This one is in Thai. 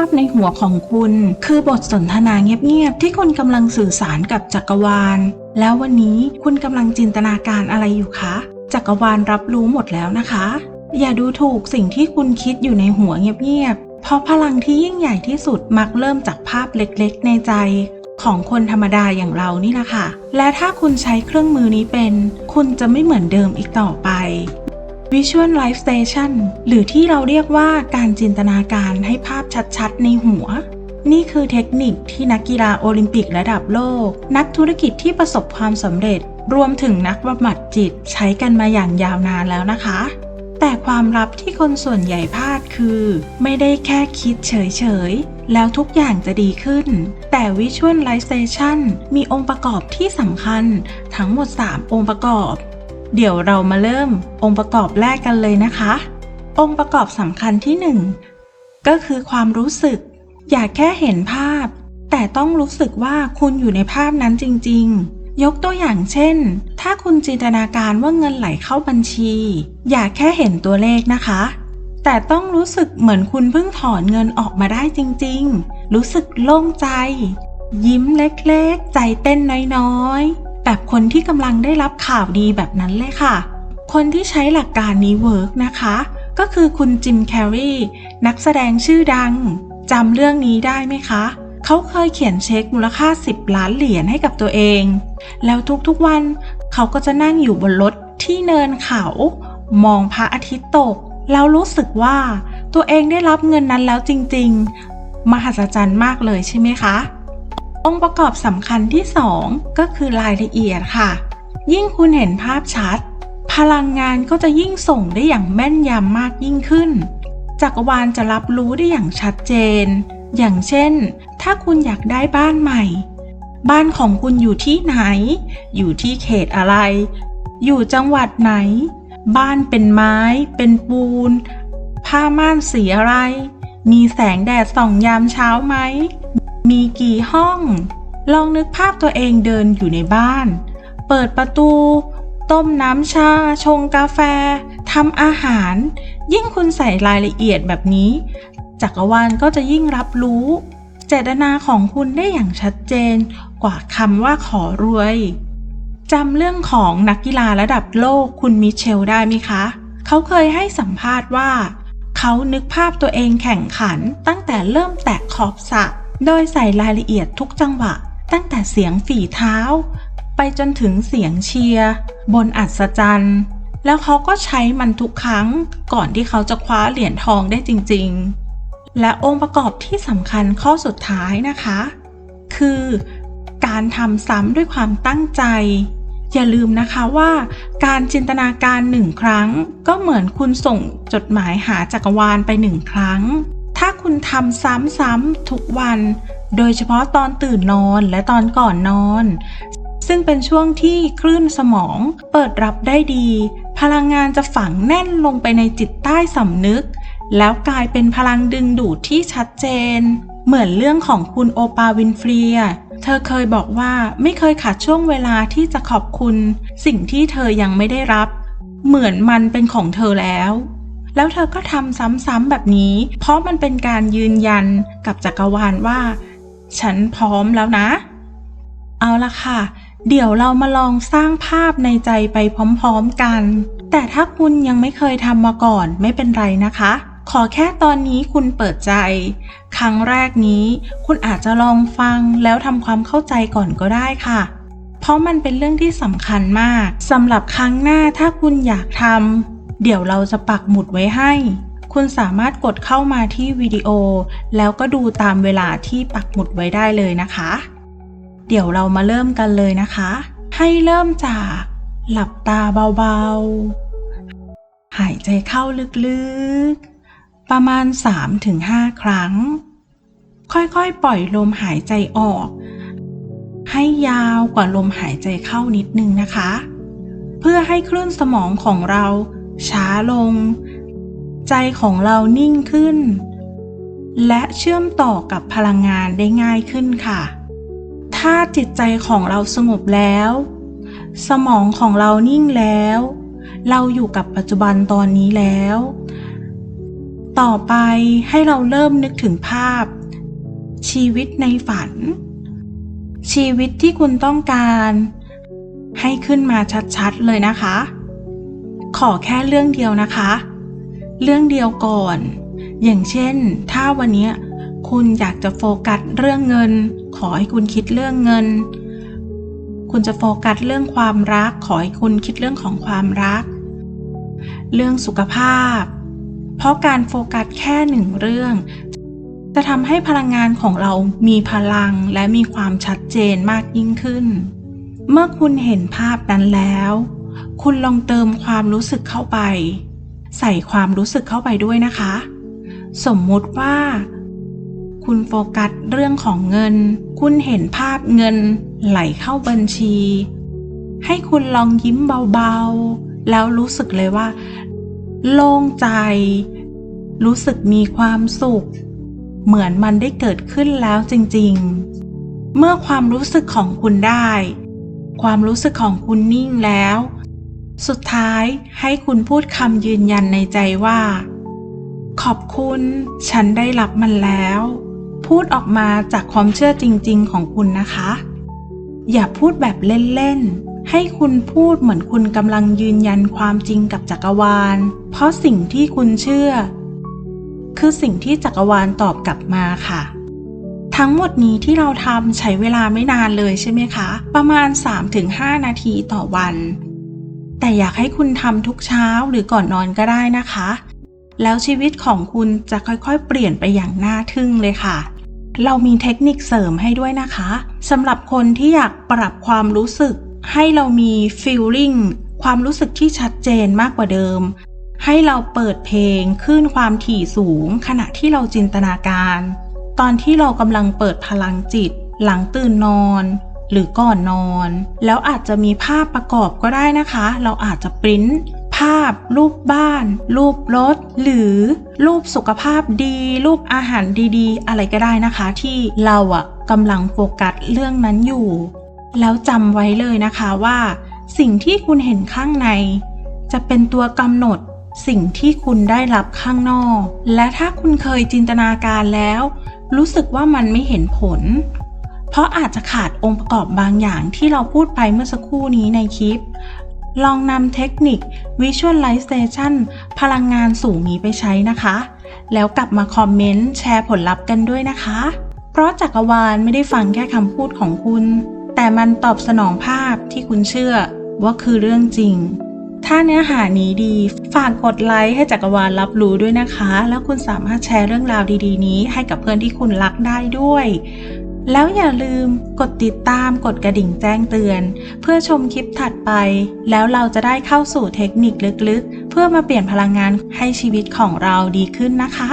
าพในหัวของคุณ คือบทสนทนาเงียบๆที่คุณกำลังสื่อสารกับจักรวาล แล้ววันนี้คุณกำลังจินตนาการอะไรอยู่คะ จักรวาลรับรู้หมดแล้วนะคะ อย่าดูถูกสิ่งที่คุณคิดอยู่ในหัวเงียบๆ เพราะพลังที่ยิ่งใหญ่ที่สุดมักเริ่มจากภาพเล็กๆ ในใจของคนธรรมดาอย่างเรานี่แหละค่ะ และถ้าคุณใช้เครื่องมือนี้เป็น คุณจะไม่เหมือนเดิมอีกต่อไป Visual Life Station หรือที่เราเรียกว่าการจินตนาการให้ภาพชัดๆ ในหัว นี่คือเทคนิคที่นักกีฬาโอลิมปิกระดับโลก นักธุรกิจที่ประสบความสำเร็จ รวมถึงนักบำบัดจิตใช้กันมาอย่างยาวนานแล้วนะคะ แต่ความลับที่คนส่วนใหญ่พลาดคือ ไม่ได้แค่คิดเฉยๆ แล้วทุกอย่างจะดีขึ้น แต่ Visualization มีองค์ประกอบที่สำคัญทั้งหมด 3 องค์ประกอบ เดี๋ยวเรามาเริ่มองค์ประกอบแรกกันเลยนะคะ องค์ประกอบสำคัญที่ 1 ก็คือความรู้สึก อย่าแค่เห็นภาพ แต่ต้องรู้สึกว่าคุณอยู่ในภาพนั้นจริง ๆ ยกตัวอย่างเช่น ถ้าคุณจินตนาการว่าเงินไหลเข้าบัญชี อย่าแค่เห็นตัวเลขนะคะ แต่ต้องรู้สึกเหมือนคุณเพิ่งถอนเงินออกมาได้จริง ๆ รู้สึกโล่งใจ ยิ้มเล็กๆ ใจเต้นน้อยๆ แบบคนที่กำลังได้รับข่าวดีแบบนั้นเลยค่ะ คนที่ใช้หลักการนี้เวิร์กนะคะ ก็คือคุณจิมแคร์รีนักแสดงชื่อดังจำเรื่องนี้ได้ไหมคะ เขาเคยเขียนเช็คมูลค่า 10 ล้านเหรียญให้กับตัวเอง แล้วทุกๆวันเขาก็จะนั่งอยู่บนรถที่เนินเขา มองพระอาทิตย์ตก แล้วรู้สึกว่าตัวเองได้รับเงินนั้นแล้วจริงๆ มหัศจรรย์มากเลยใช่ไหมคะ องค์ประกอบสำคัญที่ 2 ก็คือรายละเอียดค่ะ ยิ่งคุณเห็นภาพชัด พลังงานก็จะยิ่งส่งได้อย่างแม่นยำมากยิ่งขึ้น จักรวาลจะรับรู้ได้อย่างชัดเจน อย่างเช่น ถ้าคุณอยากได้บ้านใหม่ บ้านของคุณอยู่ที่ไหน อยู่ที่เขตอะไร อยู่จังหวัดไหน บ้านเป็นไม้ เป็นปูน ผ้าม่านสีอะไร มีแสงแดดส่องยามเช้าไหม มีกี่ห้อง ลองนึกภาพตัวเองเดินอยู่ในบ้าน เปิดประตู ต้มน้ำชา ชงกาแฟทำอาหาร ยิ่งคุณใส่รายละเอียดแบบนี้ จักรวาลก็จะยิ่งรับรู้ เจตนาของคุณได้อย่างชัดเจนกว่าคำว่าขอรวยจำเรื่องของนักกีฬาระดับโลกคุณมิเชลได้ไหมคะ เขาเคยให้สัมภาษณ์ว่า เขานึกภาพตัวเองแข่งขันตั้งแต่เริ่มแตะขอบสระ โดยใส่รายละเอียดทุกจังหวะ ตั้งแต่เสียงฝีเท้า ไปจนถึงเสียงเชียร์ บนอัศจรรย์ แล้วเขาก็ใช้มันทุกครั้งก่อนที่เขาจะคว้าเหรียญทองได้จริง ๆ และองค์ประกอบที่สำคัญข้อสุดท้ายนะคะ คือการทำซ้ำด้วยความตั้งใจ อย่าลืมนะคะว่า การจินตนาการหนึ่งครั้ง ก็เหมือนคุณส่งจดหมายหาจักรวาลไปหนึ่งครั้งาคุณทำซ้ำๆทุกวัน โดยเฉพาะตอนตื่นนอนและตอนก่อนนอน ซึ่งเป็นช่วงที่คลื่นสมองเปิดรับได้ดี พลังงานจะฝังแน่นลงไปในจิตใต้สำนึก แล้วกลายเป็นพลังดึงดูดที่ชัดเจน เหมือนเรื่องของคุณโอปาวินฟรียเธอเคยบอกว่าไม่เคยขาดช่วงเวลาที่จะขอบคุณ สิ่งที่เธอยังไม่ได้รับ เหมือนมันเป็นของเธอแล้ว แล้วเธอก็ทำซ้ำๆแบบนี้ เพราะมันเป็นการยืนยันกับจักรวาลว่า ฉันพร้อมแล้วนะ เอาละค่ะ เดี๋ยวเรามาลองสร้างภาพในใจไปพร้อมๆกัน แต่ถ้าคุณยังไม่เคยทำมาก่อนไม่เป็นไรนะคะ ขอแค่ตอนนี้คุณเปิดใจ ครั้งแรกนี้ คุณอาจจะลองฟังแล้วทำความเข้าใจก่อนก็ได้ค่ะเพราะมันเป็นเรื่องที่สำคัญมากสำหรับครั้งหน้าถ้าคุณอยากทำ เดี๋ยวเราจะปักหมุดไว้ให้ คุณสามารถกดเข้ามาที่วิดีโอ แล้วก็ดูตามเวลาที่ปักหมุดไว้ได้เลยนะคะ เดี๋ยวเรามาเริ่มกันเลยนะคะ ให้เริ่มจากหลับตาเบาๆ หายใจเข้าลึกๆ ประมาณ 3-5 ครั้ง ค่อยๆ ปล่อยลมหายใจออก ให้ยาวกว่าลมหายใจเข้านิดนึงนะคะ เพื่อให้คลื่นสมองของเรา ช้าลง ใจของเรานิ่งขึ้น และเชื่อมต่อกับพลังงานได้ง่ายขึ้นค่ะ ถ้าจิตใจของเราสงบแล้ว สมองของเรานิ่งแล้ว เราอยู่กับปัจจุบันตอนนี้แล้ว ต่อไปให้เราเริ่มนึกถึงภาพ ชีวิตในฝัน ชีวิตที่คุณต้องการให้ขึ้นมาชัดๆ เลยนะคะ ขอแค่เรื่องเดียวนะคะ เรื่องเดียวก่อน อย่างเช่น ถ้าวันนี้คุณอยากจะโฟกัสเรื่องเงิน ขอให้คุณคิดเรื่องเงิน คุณจะโฟกัสเรื่องความรัก ขอให้คุณคิดเรื่องของความรัก เรื่องสุขภาพ เพราะการโฟกัสแค่หนึ่งเรื่อง จะทำให้พลังงานของเรามีพลังและมีความชัดเจนมากยิ่งขึ้น เมื่อคุณเห็นภาพนั้นแล้ว คุณลองเติมความรู้สึกเข้าไป ใส่ความรู้สึกเข้าไปด้วยนะคะ สมมุติว่า คุณโฟกัสเรื่องของเงิน คุณเห็นภาพเงินไหลเข้าบัญชี ให้คุณลองยิ้มเบาๆ แล้วรู้สึกเลยว่า โล่งใจ รู้สึกมีความสุข เหมือนมันได้เกิดขึ้นแล้วจริงๆ เมื่อความรู้สึกของคุณได้ความรู้สึกของคุณนิ่งแล้ว สุดท้ายให้คุณพูดคำยืนยันในใจว่า ขอบคุณ ฉันได้รับมันแล้ว พูดออกมาจากความเชื่อจริง ๆ ของคุณนะคะ อย่าพูดแบบเล่น ๆ ให้คุณพูดเหมือนคุณกำลังยืนยันความจริงกับจักรวาล เพราะสิ่งที่คุณเชื่อ คือสิ่งที่จักรวาลตอบกลับมาค่ะทั้งหมดนี้ที่เราทำใช้เวลาไม่นานเลยใช่ไหมคะ ประมาณ 3-5 นาทีต่อวัน แต่อยากให้คุณทำทุกเช้าหรือก่อนนอนก็ได้นะคะ แล้วชีวิตของคุณจะค่อยๆ เปลี่ยนไปอย่างน่าทึ่งเลยค่ะ เรามีเทคนิคเสริมให้ด้วยนะคะสำหรับคนที่อยากปรับความรู้สึก ให้เรามี feeling ความรู้สึกที่ชัดเจนมากกว่าเดิม ให้เราเปิดเพลงขึ้นความถี่สูง ขณะที่เราจินตนาการ ตอนที่เรากำลังเปิดพลังจิต หลังตื่นนอน หรือก่อนนอน แล้วอาจจะมีภาพประกอบก็ได้นะคะ เราอาจจะปริ้นภาพ รูปบ้าน รูปรถ หรือรูปสุขภาพดี รูปอาหารดีๆ อะไรก็ได้นะคะ ที่เราอะกำลังโฟกัสเรื่องนั้นอยู่ แล้วจำไว้เลยนะคะว่า สิ่งที่คุณเห็นข้างใน จะเป็นตัวกำหนดสิ่งที่คุณได้รับข้างนอก และถ้าคุณเคยจินตนาการแล้ว รู้สึกว่ามันไม่เห็นผล เพราะอาจจะขาดองค์ประกอบบางอย่างที่เราพูดไปเมื่อสักครู่นี้ในคลิป ลองนำเทคนิค Visualization พลังงานสูงนี้ไปใช้นะคะ แล้วกลับมาคอมเมนต์แชร์ผลลัพธ์กันด้วยนะคะ เพราะจักรวาลไม่ได้ฟังแค่คำพูดของคุณ แต่มันตอบสนองภาพที่คุณเชื่อว่าคือเรื่องจริง ถ้าเนื้อหานี้ดี ฝากกดไลค์ให้จักรวาลรับรู้ด้วยนะคะ แล้วคุณสามารถแชร์เรื่องราวดี ๆ นี้ให้กับเพื่อนที่คุณรักได้ด้วย แล้วอย่าลืมกดติดตามกดกระดิ่งแจ้งเตือน เพื่อชมคลิปถัดไป แล้วเราจะได้เข้าสู่เทคนิคลึกๆ เพื่อมาเปลี่ยนพลังงานให้ชีวิตของเราดีขึ้นนะคะ